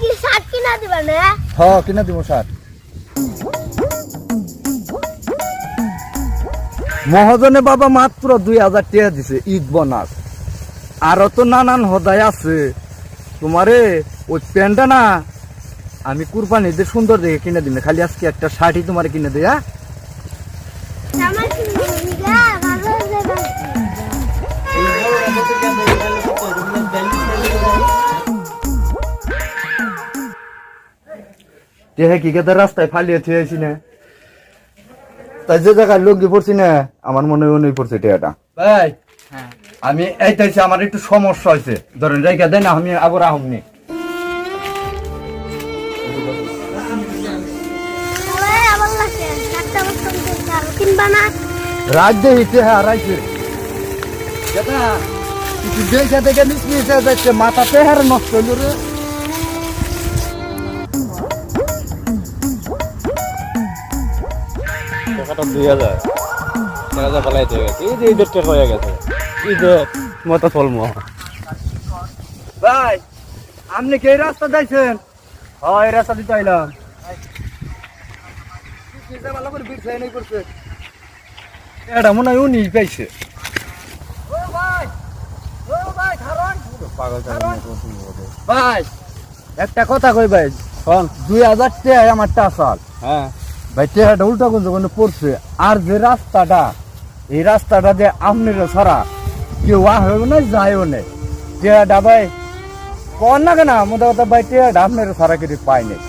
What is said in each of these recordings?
কি শার্ট কিনা দিবা না? হ, কিনা দিব শার্ট। মহাজনে বাবা মাত্র দুই হাজার টাকা দিছে, ঈদ বোনাস। আরও তো নানান হদায় আছে। তোমারে, ওই প্যান্টটা না, আমি কুরবানিতে সুন্দর দেখে কিনে দিন খালি আজকে একটা শার্টই তোমার কিনে দেয়া কেতে রাস্তায় ফালিয়ে থুয়েছি না। তাই যে জায়গায় লোক পড়ছি না আমার মনে হয় উনি পড়ছে টেহাটা ভাই আমি এইটাইছি আমার একটু সমস্যা হয়েছে ধরেন রেখে দেন আমি আবার আহমনি কিছু দেখে দেখে যাচ্ছে মাথা পেহার নষ্ট হইল রে। টাকাটা দুই হাজার। এক হাজার ফেলাইতে গেছে। এই যে ঈদের টাকা হয়ে গেছে। ঈদের মতো চলমো। ভাই আপনি কি রাস্তা যাইছেন হয় এই রাস্তা দিতে আইলাম। এটা মনে হয় উনি পাইছে। ভাই একটা কথা কই ভাই শোন দুই হাজার টাকা আমার টাকাল হ্যাঁ। ভাই টাকাটা উল্টা কোন যখন পড়ছে। আর যে রাস্তাটা, এই রাস্তাটা যে আমনের ছাড়া কেউ আহেও না যায়ও না। টাকাটা ভাই কর না কেন, মোটা কথা ভাই টাকাটা আপনার ছাড়া কিছু নাই।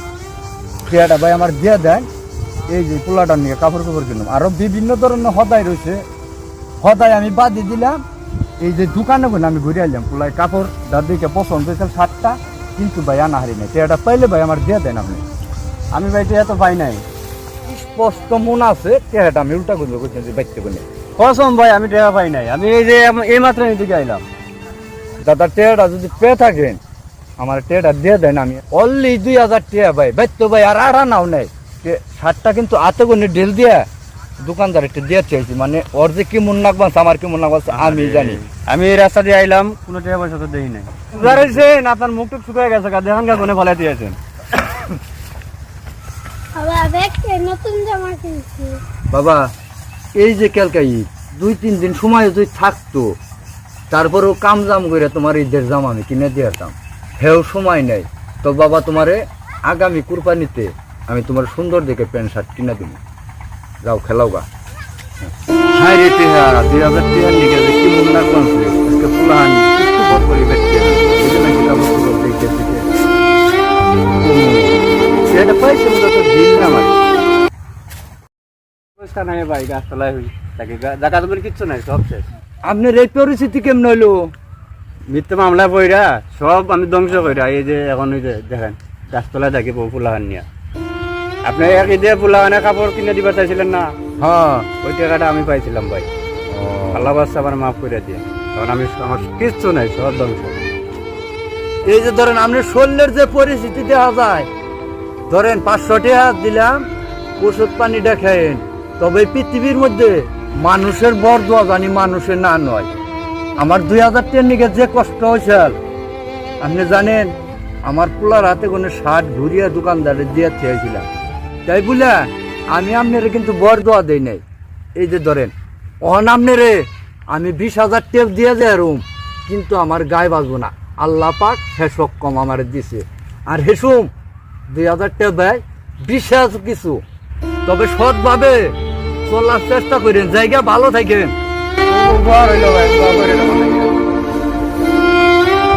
টাকাটা ভাই আমার দিয়ে দেন। এই যে পোলাটা নিয়ে কাপড় কাপড় কিনলাম আরও বিভিন্ন ধরনের হদাই রয়েছে। হদাই আমি বাদি দিলাম। এই যে দোকানে কোন আমি ঘুরে আইলাম পোলাই কাপড় দার দিকে পছন্দ হয়েছে সাতটা কিন্তু ভাই আনা হারি নাই। টাকাটা পাইলে ভাই আমার দিয়ে দেন আপনি। আমি ভাই ভাইটি এত পাই নাই। স্পষ্ট মনে আছে টেহাটা আমি উল্টা করব করছেন যে বাইতে কোনে কসম ভাই আমি টাকা পাই নাই। আমি এই যে এই মাত্র এদিকে আইলাম। দাদা টেহাটা যদি পেয়ে থাকেন আমার টেহাটা দিয়ে দেন আমি। অনলি দুই হাজার টেহা ভাই বাইতো ভাই আর আর নাও নেই। শার্টটা কিন্তু আতে কোনে ঢেল দিয়া দোকানদার একটা দিয়ে চাইছি মানে ওর যে কি মন লাগবাস আমার কি মন লাগবাস আমি জানি। আমি এই রাস্তা দিয়ে আইলাম কোনো টাকা পয়সা তো দেই নাই। আপনার মুখ টুক শুকায় গেছে দেখান গা কোনে ফেলাই দিয়েছেন আবার দেখতে নতুন জামা কিনছি বাবা এই যে ক্যালকা দুই তিন দিন সময় যদি থাকতো, তারপরেও কাম জাম করে তোমার ঈদের জাম আমি কিনে দিয়েতাম হেও সময় নেই। তো বাবা, তোমারে আগামী কুরবানিতে আমি তোমার সুন্দর দেখে প্যান্ট শার্ট কিনে দিব। যাও, খেলাও গা। হ্যাঁ রে দুই হাজার কি না নাই ভাই হই তাকে জায়গা তোমার কিচ্ছু নাই সব শেষ। আপনার এই পরিস্থিতি কেমন হইল? মিথ্যে মামলা পইরা সব আমি ধ্বংস কইরা এই যে এখন ওই যে দেখেন গাছতলায় থাকি পোলাহান নিয়া। আপনি এক ঈদে পোলাহানে কাপড় কিনে দিবা চাইছিলেন না? হ্যাঁ। ওই টাকাটা আমি পাইছিলাম ভাই। আল্লাহ বাচ্চা আমার মাফ করে দিয়ে। কারণ আমি আমার কিচ্ছু নাই সব ধ্বংস। এই যে ধরেন আপনি শরীরের যে পরিস্থিতি দেখা যায় ধরেন পাঁচশো টাকা দিলাম, ওষুধ পানিটা খেয়েন। তবে পৃথিবীর মধ্যে মানুষের বর দোয়া জানি মানুষের না নয়। আমার দুই হাজার টাকার নিকে যে কষ্ট হয়েছে, আপনি জানেন, আমার পোলার হাতে কোনো শার্ট ঘুরিয়ে দোকানদারে দিয়ে চেয়েছিলাম তাই বলে আমি আপনার কিন্তু বর দোয়া দেই নাই। এই যে ধরেন অন আপনারে আমি বিশ হাজার টেপ দিয়ে যায় রুম, কিন্তু আমার গায়ে বাজবো না। আল্লাহ পাক হেসক কম আমার দিছে। আর হেসুম দুই হাজার টাকা দেয় বিশেষ কিছু। তবে সৎভাবে চলার চেষ্টা করেন জায়গা ভালো থাকেন।